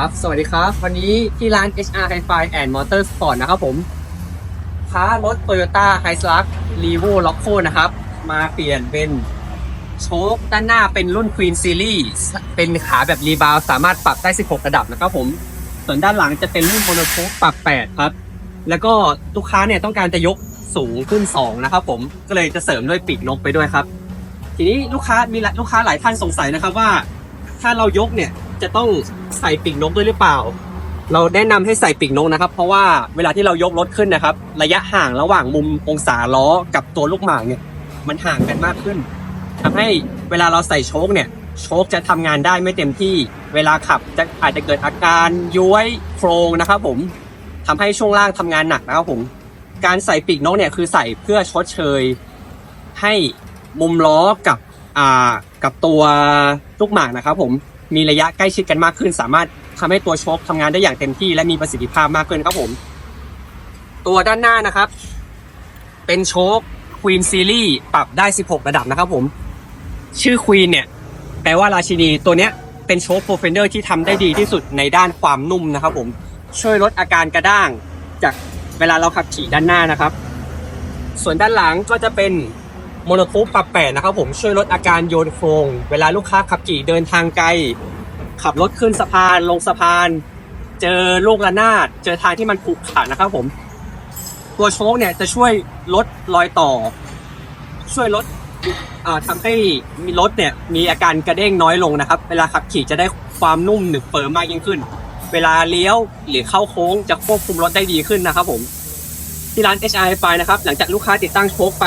ครับ สวัสดีครับ วันนี้ที่ร้าน HR Hi-Fi and Motor Sport นะครับผมค้ารถ Toyota h i s l u x r e v o l o c o นะครับ มาเปลี่ยนเป็นโชคด้านหน้าเป็นรุ่น Queen Series เป็นขาแบบรีบาวสามารถปรับได้ 16 ระดับนะครับผม ส่วนด้านหลังจะเป็นรุ่นโมโนโคปรับ 8 ครับ แล้วก็ลูกค้าเนี่ยต้องการจะยกสูงขึ้น 2 นะครับผม ก็เลยจะเสริมด้วยปีกนกไปด้วยครับ ทีนี้ลูกค้ามีลูกค้าหลายท่านสงสัยนะครับว่า ถ้าเรายกเนี่ย จะต้องใส่ปีกนกด้วยหรือเปล่า เราแนะนำให้ใส่ปีกนกนะครับ เพราะว่าเวลาที่เรายกรถขึ้นนะครับ ระยะห่างระหว่างมุมองศาล้อกับตัวลูกหมากเนี่ย มันห่างกันมากขึ้นทำให้เวลาเราใส่โชคเนี่ย โชคจะทำงานได้ไม่เต็มที่ เวลาขับจะอาจจะเกิดอาการย้วยโครงนะครับ ผมทำให้ช่วงล่างทำงานหนักนะครับผมการใส่ปีกนกเนี่ยคือใส่เพื่อชดเชย ให้มุมล้อกับอ่ากับตัวลูกหมากนะครับผม มีระยะใกล้ชิดกันมากขึ้น สามารถทำให้ตัวโชคทำงานได้อย่างเต็มที่และมีประสิทธิภาพมากขึ้นครับผม ตัวด้านหน้านะครับ เป็นโชค Queen Series ปรับได้ 16 ระดับนะครับผม ชื่อ Queen เนี่ย แปลว่าราชินีตัวเนี้ยเป็นโชคโปรเฟนเดอร์ที่ทำได้ดีที่สุดในด้านความนุ่มนะครับผม ช่วยลดอาการกระด้างจากเวลาเราขับขี่ด้านหน้านะครับ ส่วนด้านหลังก็จะเป็น โมโนคูปปรับแปดนะครับผมช่วยลดอาการโยนโครงเวลาลูกค้าขับขี่เดินทางไกล ขับรถขึ้นสะพานลงสะพาน เจอลูกระนาดเจอทางที่มันขรุขระนะครับผม ตัวโชคเนี่ยจะช่วยลดรอยต่อ ช่วยลดอ่าทำให้มีรถเนี่ยมีอาการกระเด้งน้อยลงนะครับ เวลาขับขี่จะได้ความนุ่มหนึบเฟิร์มมากยิ่งขึ้น เวลาเลี้ยวหรือเข้าโค้งจะควบคุมรถได้ดีขึ้นนะครับผมที่ร้าน HI ไฟนะครับ หลังจากลูกค้าติดตั้งโชคไป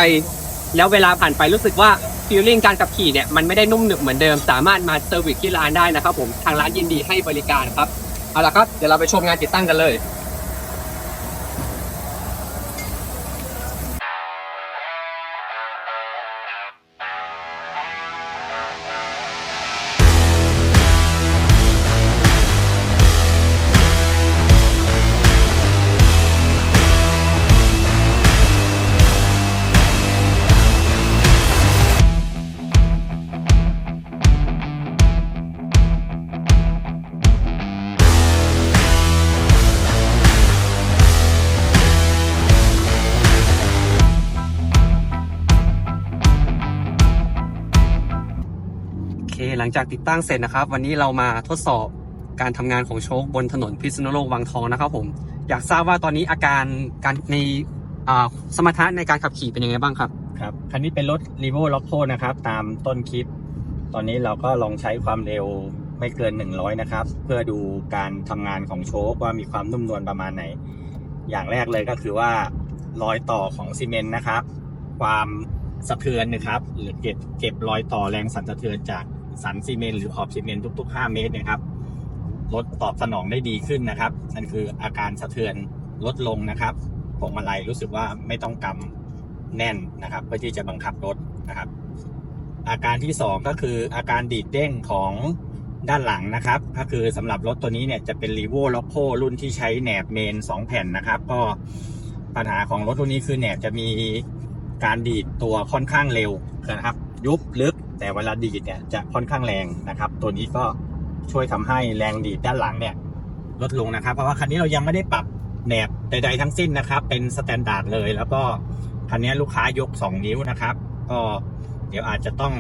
แล้วเวลาผ่านไปรู้สึกว่าฟีลลิ่งการขับขี่เนี่ยมันไม่ได้นุ่มหนึบเหมือนเดิม สามารถมาเซอร์วิสที่ร้านได้นะครับผมทางร้านยินดีให้บริการครับเอาละครับเดี๋ยวเราไปชมงานติดตั้งกันเลย หลังจากติดตั้งเสร็จนะครับ วันนี้เรามาทดสอบการทำงานของโชคบนถนนพิษณุโลกวังทองนะครับผมอยากทราบว่าตอนนี้อาการการในอ่าสมรรถนะในการขับขี่เป็นยังไงบ้างครับครับคันนี้เป็นรถ r e v o l o c o นะครับ ตามต้นคลิป ตอนนี้เราก็ลองใช้ความเร็วไม่เกิน 100 นะครับ เพื่อดูการทำงานของโชคว่ามีความนุ่มนวลประมาณไหน อย่างแรกเลยก็คือว่ารอยต่อของซีเมนต์นะครับ ความสะเทือนนะครับหรือเก็บเก็บรอยต่อแรงสั่นสะเทือนจาก สันซีเมนต์หรือขอบซีเมนต์ทุก ๆ 5 เมตรนะครับรถตอบสนองได้ดีขึ้นนะครับ นั่นคืออาการสะเทือนลดลงนะครับพวงมาลัยรู้สึกว่าไม่ต้องกำแน่นนะครับ เพื่อที่จะบังคับรถนะครับ อาการที่ 2 ก็คืออาการดีดเด้งของด้านหลังนะครับ ก็คือสำหรับรถตัวนี้เนี่ยจะเป็น r e v o l o c o รุ่นที่ใช้แหนบเมน 2 แผ่นนะครับ ก็ปัญหาของรถรุ่นนี้คือแหนบจะมีการดีดตัวค่อนข้างเร็วนะครับ ยุบลึก แต่เวลาดีดเนี่ยจะค่อนข้างแรงนะครับ ตัวนี้ก็ช่วยทำให้แรงดีดด้านหลังเนี่ยลดลงนะครับ เพราะว่าคันนี้เรายังไม่ได้ปรับแหนบใดๆทั้งสิ้นนะครับ เป็นสแตนดาร์ดเลย แล้วก็คันนี้ลูกค้ายก 2 นิ้วนะครับ ก็เดี๋ยวอาจจะต้อง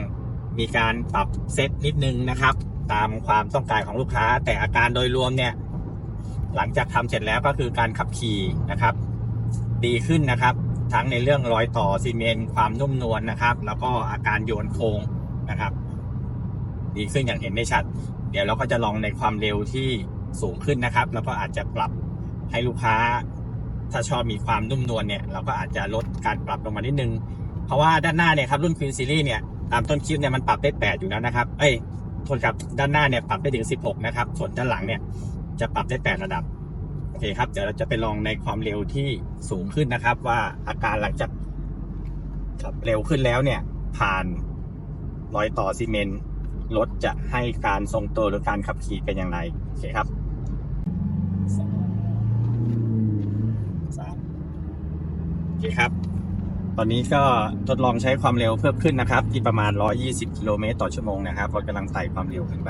มีการปรับเซตนิดนึงนะครับ ตามความต้องการของลูกค้า แต่อาการโดยรวมเนี่ย หลังจากทำเสร็จแล้วก็คือการขับขี่นะครับ ดีขึ้นนะครับ ทั้งในเรื่องรอยต่อซีเมนต์ความนุ่มนวลนะครับ แล้วก็อาการโยนโค้ง นะครับดีขึ้นอย่างเห็นได้ชัด เดี๋ยวเราก็จะลองในความเร็วที่สูงขึ้นนะครับ แล้วก็อาจจะปรับให้ลูกค้า ถ้าชอบมีความนุ่มนวลเนี่ย เราก็อาจจะลดการปรับลงมานิดนึง เพราะว่าด้านหน้าเนี่ยครับรุ่น Queen Series เนี่ยตามต้นคลิปเนี่ยมันปรับได้ 8 อยู่แล้วนะครับ เอ้ยโทษครับด้านหน้าเนี่ยปรับได้ถึง 16 นะครับ ส่วนด้านหลังเนี่ยจะปรับได้ 8 ระดับ โอเคครับ เดี๋ยวเราจะไปลองในความเร็วที่สูงขึ้นนะครับ ว่าอาการหลังจากขับเร็วขึ้นแล้วเนี่ย ผ่าน รอยต่อซีเมนต์รถจะให้การทรงตัวหรือการขับขี่เป็นอย่างไร โอเคครับสามโอเคครับ ตอนนี้ก็ทดลองใช้ความเร็วเพิ่มขึ้นนะครับ ที่ประมาณ 120 กิโลเมตรต่อชั่วโมงนะครับรถกำลังไต่ความเร็วขึ้นไป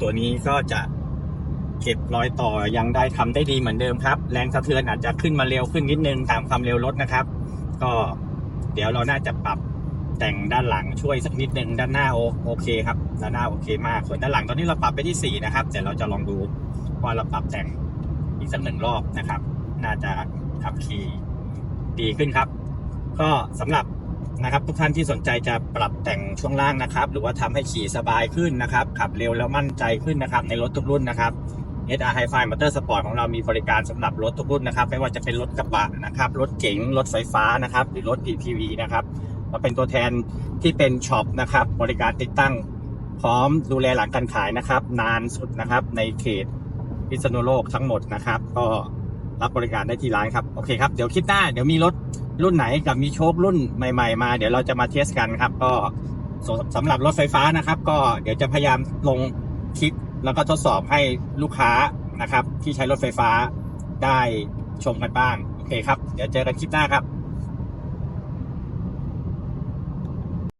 ตัวนี้ก็จะเก็บรอยต่อยังได้ทำได้ดีเหมือนเดิมครับ แรงสะเทือนอาจจะขึ้นมาเร็วขึ้นนิดนึงตามความเร็วรถนะครับ ก็เดี๋ยวเราน่าจะปรับแต่งด้านหลังช่วยสักนิดนึงด้านหน้าโอโอเคครับด้านหน้าโอเคมากส่วนด้านหลังตอนนี้เราปรับไปที่ 4 นะครับแต่เราจะลองดูว่าเราปรับแต่งอีกสักหนึ่งรอบนะครับ น่าจะขับขี่ดีขึ้นครับ ก็สำหรับ นะครับ ทุกท่านที่สนใจจะปรับแต่งช่วงล่างนะครับ หรือว่าทำให้ขี่สบายขึ้นนะครับ ขับเร็วแล้วมั่นใจขึ้นนะครับ ในรถทุกรุ่นนะครับ SR Hi-Fi Motor Sport ของเรามีบริการสำหรับรถทุกรุ่นนะครับ ไม่ว่าจะเป็นรถกระบะนะครับ รถเก๋ง รถไฟฟ้านะครับ หรือรถ PPV นะครับเราเป็นตัวแทนที่เป็นช็อปนะครับ บริการติดตั้งพร้อมดูแลหลังการขายนะครับ นานสุดนะครับ ในเขตพิษณุโลกทั้งหมดนะครับ ก็รับบริการได้ที่ร้านครับ โอเคครับ เดี๋ยวคลิดหน้า เดี๋ยวมีรถ รุ่นไหนกับมีโชครุ่นใหม่ ๆ มาเดี๋ยวเราจะมาเทสกันครับ ก็สสำหรับรถไฟฟ้านะครับ ก็เดี๋ยวจะพยายามลงคลิปแล้วก็ทดสอบให้ลูกค้านะครับ ที่ใช้รถไฟฟ้าได้ชมกันบ้าง โอเคครับ เดี๋ยวเจอกันคลิปหน้าครับ